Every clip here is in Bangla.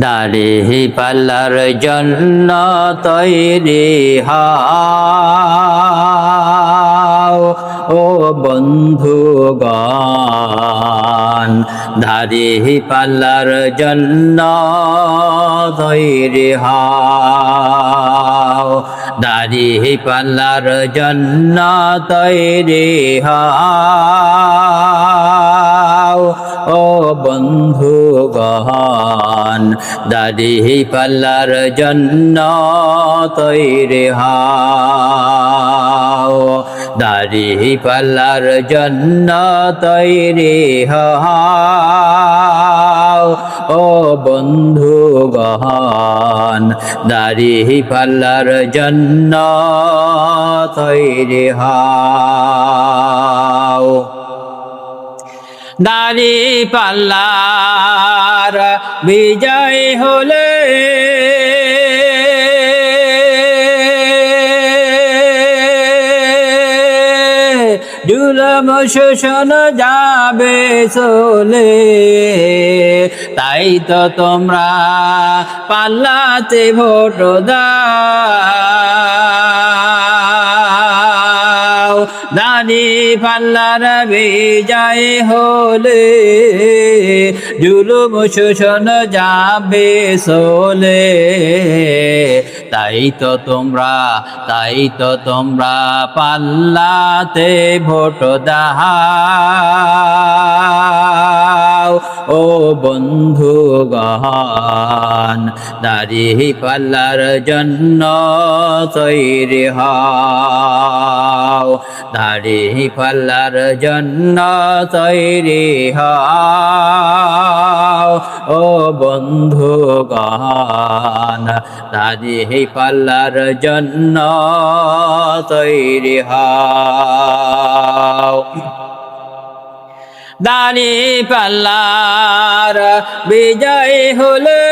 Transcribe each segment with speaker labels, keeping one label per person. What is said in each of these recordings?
Speaker 1: দাড়ি পাল্লার জন্য তৈরি ও বন্ধুগণ, দাড়ি পাল্লার জন্য তৈরি হাও। দাড়ি পাল্লার জন্য তৈরি হাও। ও বন্ধুগণ দাড়ি পাল্লার জন্য তৈরি হাও। দাড়ি পাল্লার জন্য তৈরি হাও। ও বন্ধুগণ দাড়ি পাল্লার জন্য তৈরি হাও। দাড়ি পাল্লার বিজয় হলে। জুলম শোষণ যাবে চলে তাই তো তোমরা পাল্লাতে ভোট দাও। দানি পাল্লার বিজয় হলে, জুলুম শোষণ যাবে সোলে। তাই তো তোমরা, তাই তো তোমরা পাল্লাতে ভোট দাও, ও বন্ধু গহন দাড়ি পাল্লার জন্য তৈরি হও। দাড়ি পাল্লার জন্য তৈরি হও। ও বন্ধু গহন দাড়ি পাল্লার জন্য তৈরি হও। দানি পাল্লার বিজয় হলে।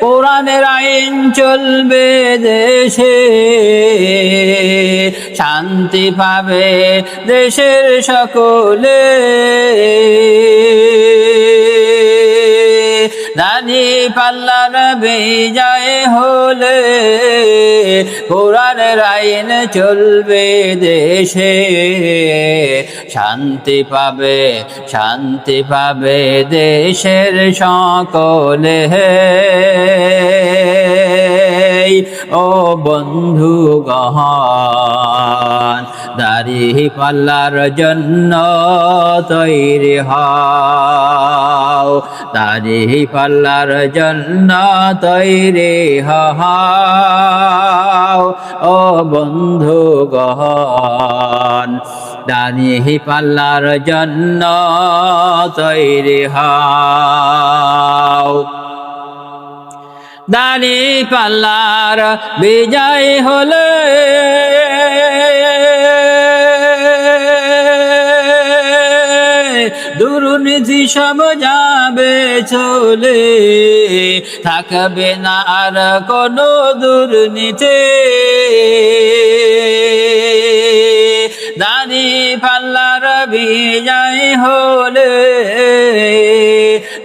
Speaker 1: কোরআনের আইন চলবে দেশে। শান্তি পাবে দেশের সকলে। দানি পাল্লার বিজয় হলে কোরআনের আইন চলবে দেশে। শান্তি পাবে শান্তি পাবে দেশের সকলে। ও বন্ধু গহন দাড়ি পাল্লার জন্য তৈরি হও। দাড়ি পাল্লার জন্য তৈরি হও। ও বন্ধু গহন দানি পাল্লার জন্য তৈরি হও। দানি পাল্লার বিজয় হলে। দুর্নীতি সব যাবে চলে, থাকবে না আর কোনো দুর্নীতি। দানি পাল্লার বিজয় হলে।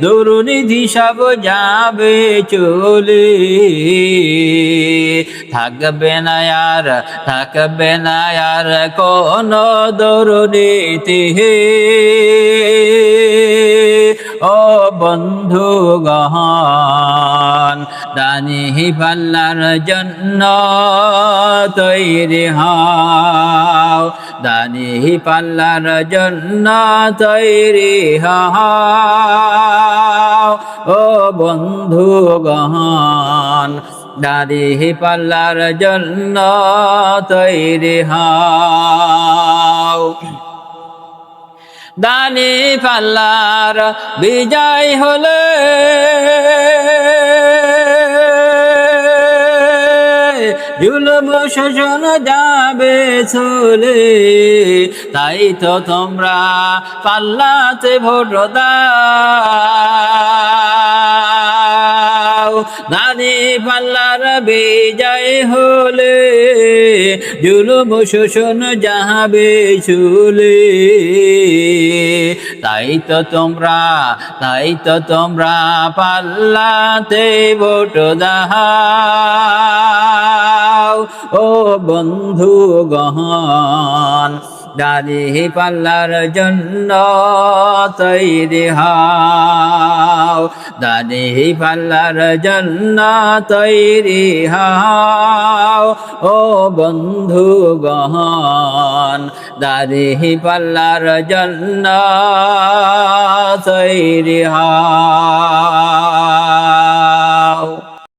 Speaker 1: দুর্নীতি সব যাবে চলে। থাকবে না আর থাকবে না আর কোন দুর্নীতি। ও বন্ধু গহন দানি হি পাল্লার জন্য তৈরি হাও। দানি হি পাল্লার জন্য তৈরি হাও। ও বন্ধু গহন দাড়ি পাল্লার জন্য তৈরি হাও। দানি পাল্লার বিজয় হলে। জুলম শোষণ যাবে চলে তাই তো তোমরা পাল্লাতে ভোট দাও। দানি পাল্লার বিজয় হলে। জুলুম শোষণ যাহাবে চুলে তাই তো তোমরা, তাই তো তোমরা পাল্লাতে ভোট দাও। ও বন্ধু গহন দাদি পাল্লার জন্য তৈরি হাও দাদি পাল্লার জন্না তৈরি হাও। ও বন্ধু গহন দাদি পাল্লার জন্না তৈরি হাও।